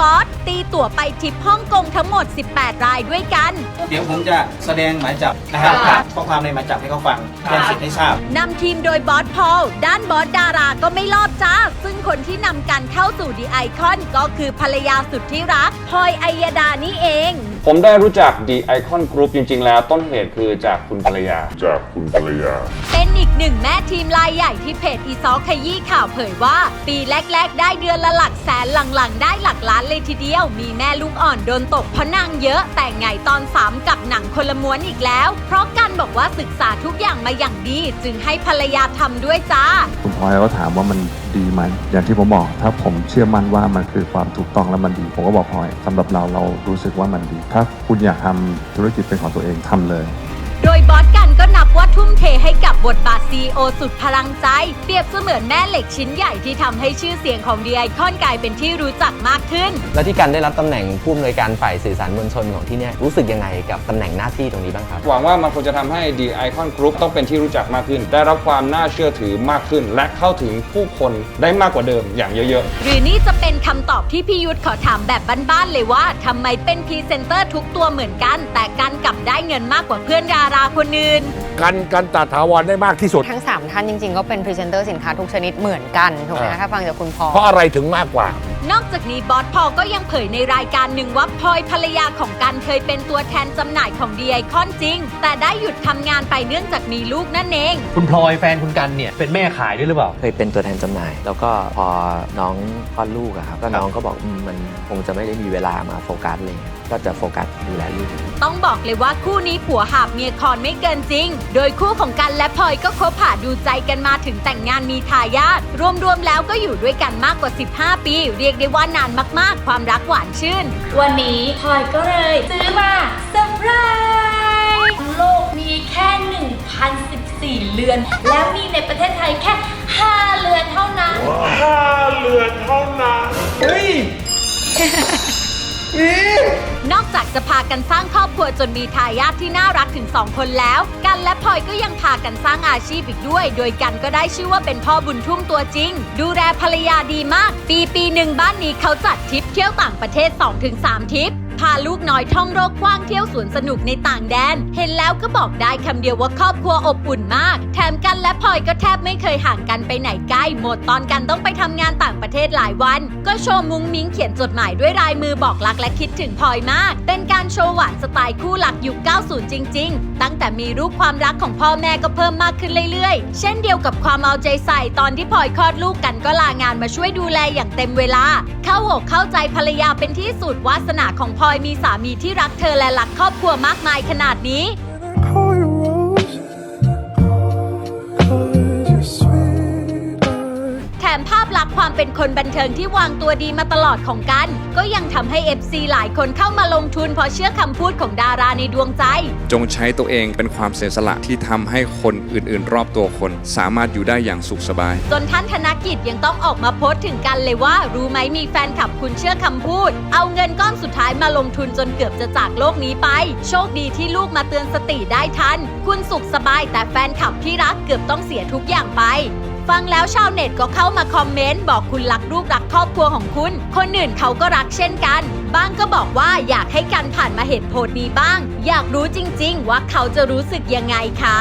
บอส ตีตั๋วไปทริปฮ่องกงทั้งหมด 18 รายด้วยกัน เดี๋ยวผมจะแสดงหมายจับนะครับค่ะ ข้อความในหมายจับให้เขาฟังแจ้งสิทธิ์ให้ทราบ นำทีมโดยบอสพอลด้านบอสดาราก็ไม่รอดจ้า ซึ่งคนที่นำกันเข้าสู่ดีไอคอนก็คือภรรยาสุดที่รักพลอยไอยดานี่เอง ผมได้รู้จัก The Icon Group จริง ๆ แล้วต้นเหตุคือจากคุณภรรยา จากคุณภรรยา เป็นอีกหนึ่งแม่ทีมรายใหญ่ที่เพจอีซอขยี้ข่าวเผยว่า ปีแรก ๆ ได้เดือนละหลักแสนหลัง ๆ ได้หลักล้านเลยทีเดียว มีแม่ลูกอ่อนโดนตกเพราะนางเยอะ แต่ไงตอน 3 กับหนังคนละม้วนอีกแล้ว เพราะกันบอกว่าศึกษาทุกอย่างมาอย่างดี จึงให้ภรรยาทำด้วยจ้าคุณ พอยก็ถามว่ามันดีไหมอย่างที่ผมบอก ถ้าผมเชื่อมั่นว่ามันคือความถูกต้องและมันดี ผมก็บอกพลอยสำหรับเราเรารู้สึกว่ามันดี ถ้าคุณอยากทำธุรกิจเป็นของตัวเองทำเลย โดยบอสก ทุ่มเทให้กับบทบาทซีโอสุดพลังใจ เปรียบเสมือนแม่เหล็กชิ้นใหญ่ที่ทำให้ชื่อเสียงของดีไอคอนกลายเป็นที่รู้จักมากขึ้น แล้วที่การได้รับตำแหน่งผู้อำนวยการฝ่ายสื่อสารมวลชนของที่เนี่ยรู้สึกยังไงกับตำแหน่งหน้าที่ตรงนี้บ้างครับหวังว่ามันคงจะทำให้ The Icon Group ต้องเป็นที่รู้จักมากขึ้น ได้รับความน่าเชื่อถือมากขึ้น และเข้าถึงผู้คนได้มากกว่าเดิมอย่างเยอะๆหรือนี่จะเป็นคำตอบที่พี่ยุทธขอถามแบบบ้านๆเลยว่าทำไมเป็นพรีเซนเตอร์ทุกตัวเหมือนกัน แต่กันกลับได้เงินมากกว่าเพื่อนดาราคนอื่น กันกันตัดถาวรได้มากที่สุด ทั้ง 3 ท่านจริงๆ ก็เป็นพรีเซนเตอร์สินค้าทุกชนิดเหมือนกันถูกไหมอ่าคะถ้าฟังจากคุณพอเพราะอะไรถึงมากกว่า นอกจากนี้บอสพอลก็ยังเผยในรายการหนึ่งว่าพลอยภรรยาของกันเคยเป็นตัวแทนจำหน่ายของดีไอคอนจริง แต่ได้หยุดทำงานไปเนื่องจากมีลูกนั่นเอง คุณพลอยแฟนคุณกันเนี่ยเป็นแม่ขายด้วยหรือเปล่า เคยเป็นตัวแทนจำหน่าย แล้วก็พอน้องคลอดลูกอะครับก็น้องก็บอกอืมมันคงจะไม่ได้มีเวลามาโฟกัสเลยก็จะโฟกัสดูแลลูก ต้องบอกเลยว่าคู่นี้ผัวหาบเมียคอนไม่เกินจริง โดยคู่ของกันและพลอยก็คบหาดูใจกันมาถึงแต่งงานมีทายาทรวมๆแล้วก็อยู่ด้วยกันมากกว่า 15 ปีเรียกได้ว่านานมากๆ ความรักหวานชื่น วันนี้พลอยก็เลยซื้อมาเซอร์ไพรส์โลกมีแค่ 1,014 เรือน แล้วมีในประเทศไทยแค่ จากจะพากันสร้างครอบครัวจนมีทายาทที่น่ารักถึง 2 คนแล้ว กันและพลอยก็ยังพากันสร้างอาชีพอีกด้วย โดยกันก็ได้ชื่อว่าเป็นพ่อบุญทุ่มตัวจริง ดูแลภรรยาดีมาก ปีปีหนึ่งบ้านนี้เขาจัดทริปเที่ยวต่างประเทศ 2-3ทริป พาลูกน้อยท่องโลกกว้างเที่ยวสวนสนุกในต่างแดน เห็นแล้วก็บอกได้คำเดียวว่าครอบครัวอบอุ่นมาก แถมกันและพลอยก็แทบไม่เคยห่างกันไปไหนใกล้หมดตอนกันต้องไปทำงานต่างประเทศหลายวัน ก็โชว์มุ้งมิ้งเขียนจดหมายด้วยลายมือบอกรักและคิดถึงพลอยมาก เป็นการ ว์หวานสไตล์คู่หลักยุค 90 จริง ๆ ตั้งแต่มีรูปความรักของพ่อแม่ก็เพิ่มมากขึ้นเรื่อยๆ เช่นเดียวกับความเอาใจใส่ตอนที่พลอยคลอดลูกกันก็ลางานมาช่วยดูแลอย่างเต็มเวลา เข้าอกเข้าใจภรรยาเป็นที่สุดวาสนาของพลอยมีสามีที่รักเธอและรักครอบครัวมากมายขนาดนี้ ความเป็นคนบันเทิงที่วางตัวดีมาตลอดของกัน ก็ยังทำให้ FC หลายคนเข้ามาลงทุนเพราะเชื่อคำพูดของดาราในดวงใจ จงใช้ตัวเองเป็นความเสียสละที่ทำให้คนอื่นๆ รอบตัวคน สามารถอยู่ได้อย่างสุขสบาย จนท่านธนกิจยังต้องออกมาโพสต์ถึงกันเลยว่า รู้ไหมมีแฟนคลับคุณเชื่อคำพูด เอาเงินก้อนสุดท้ายมาลงทุนจนเกือบจะจากโลกนี้ไป โชคดีที่ลูกมาเตือนสติได้ทัน คุณสุขสบายแต่แฟนคลับที่รักเกือบต้องเสียทุกอย่างไป ฟังแล้วชาวเน็ตก็เข้ามาคอมเมนต์บอกคุณรักลูกรักครอบครัวของคุณ คนอื่นเขาก็รักเช่นกัน บ้างก็บอกว่าอยากให้กันผ่านมาเห็นโพสต์นี้บ้าง อยากรู้จริง ๆ ว่าเขาจะรู้สึกยังไงค่ะ